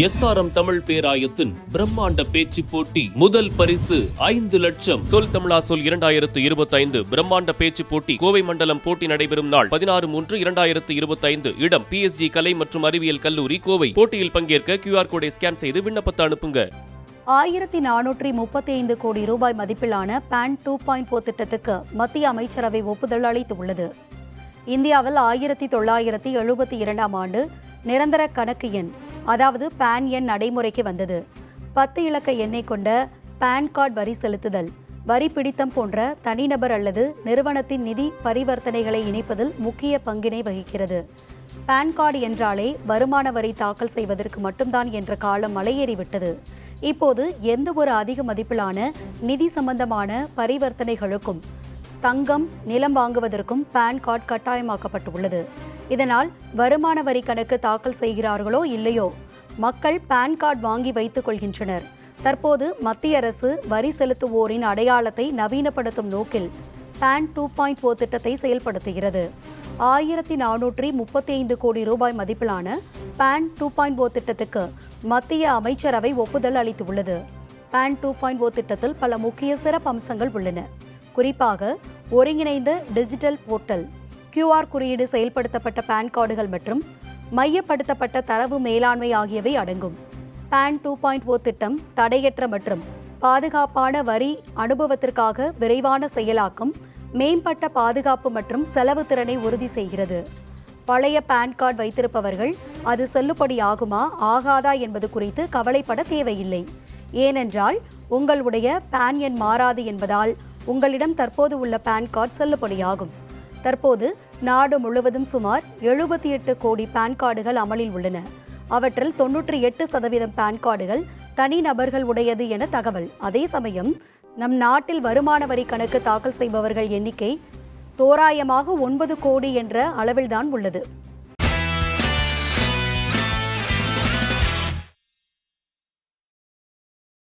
SRM Tamil பேராயத்தின் பிரம்மாண்ட பேச்சு போட்டி முதல் பரிசு ஐந்து லட்சம். சொல் தமிழா சொல் இரண்டாயிரத்து இருபத்தி ஐந்து பிரம்மாண்ட பேச்சு போட்டி. கோவை மண்டலம் போட்டி நடைபெறும் நாள் பதினாறு மூன்று இரண்டாயிரத்து இருபத்தி ஐந்து இடம் பிஎஸ்ஜி கலை மற்றும் அறிவியல் கல்லூரி கோவை. போட்டியில் பங்கேற்க கியூஆர் கோடை ஸ்கேன் செய்து விண்ணப்பத்தை அனுப்புங்க. ஆயிரத்தி நானூற்றி முப்பத்தி ஐந்து கோடி ரூபாய் மதிப்பிலான பேன் டூ பாயிண்ட் போர் திட்டத்துக்கு மத்திய அமைச்சரவை ஒப்புதல் அளித்துள்ளது. இந்தியாவில் ஆயிரத்தி தொள்ளாயிரத்தி எழுபத்தி இரண்டாம் ஆண்டு நிரந்தர கணக்கு எண் அதாவது பேன் எண் நடைமுறைக்கு வந்தது. பத்து இலக்க எண்ணை கொண்ட பேன் கார்டு வரி செலுத்துதல் வரி பிடித்தம் போன்ற தனிநபர் அல்லது நிறுவனத்தின் நிதி பரிவர்த்தனைகளை இணைப்பதில் முக்கிய பங்கினை வகிக்கிறது. பான் கார்டு என்றாலே வருமான வரி தாக்கல் செய்வதற்கு மட்டும்தான் என்ற காலம் மலையேறிவிட்டது. இப்போது எந்த ஒரு அதிக மதிப்பிலான நிதி சம்பந்தமான பரிவர்த்தனைகளுக்கும் தங்கம் நிலம் வாங்குவதற்கும் பான் கார்டு கட்டாயமாக்கப்பட்டுள்ளது. இதனால் வருமான வரி கணக்கு தாக்கல் செய்கிறார்களோ இல்லையோ? மக்கள் பான் கார்டு வாங்கி வைத்துக் கொள்கின்றனர். தற்போது மத்திய அரசு வரி செலுத்துவோரின் அடையாளத்தை நவீனப்படுத்தும் நோக்கில் பான் டூ பாயிண்ட் ஓ திட்டத்தை செயல்படுத்துகிறது. ஆயிரத்தி நானூற்றி முப்பத்தி ஐந்து கோடி ரூபாய் மதிப்பிலான பான் டூ பாயிண்ட் ஓ திட்டத்துக்கு மத்திய அமைச்சரவை ஒப்புதல் அளித்துள்ளது. பான் டூ பாயிண்ட் ஓ திட்டத்தில் பல முக்கிய சிறப்பு அம்சங்கள் உள்ளன. குறிப்பாக ஒருங்கிணைந்த டிஜிட்டல் போர்ட்டல் கியூஆர் குறியீடு செயல்படுத்தப்பட்ட பான் கார்டுகள் மற்றும் மையப்படுத்தப்பட்ட தரவு மேலாண்மை ஆகியவை அடங்கும். பான் டூ பாயிண்ட் ஓ திட்டம் தடையற்ற மற்றும் பாதுகாப்பான வரி அனுபவத்திற்காக விரைவான செயலாக்கம் மேம்பட்ட பாதுகாப்பு மற்றும் செலவு திறனை உறுதி செய்கிறது. பழைய பான் கார்டு வைத்திருப்பவர்கள் அது செல்லுபடியாகுமா ஆகாதா என்பது குறித்து கவலைப்பட தேவையில்லை. ஏனென்றால் உங்களுடைய பான் எண் மாறாது என்பதால் உங்களிடம் தற்போது உள்ள பான் கார்டு செல்லுபடியாகும். தற்போது நாடு முழுவதும் சுமார் எழுபத்தி எட்டு கோடி பான் கார்டுகள் அமலில் உள்ளன. அவற்றில் தொன்னூற்றி எட்டு சதவீதம் பான் கார்டுகள் தனிநபர்கள் உடையது என தகவல். அதே சமயம் நம் நாட்டில் வருமான வரி கணக்கு தாக்கல் செய்பவர்கள் எண்ணிக்கை தோராயமாக ஒன்பது கோடி என்ற அளவில்தான் உள்ளது.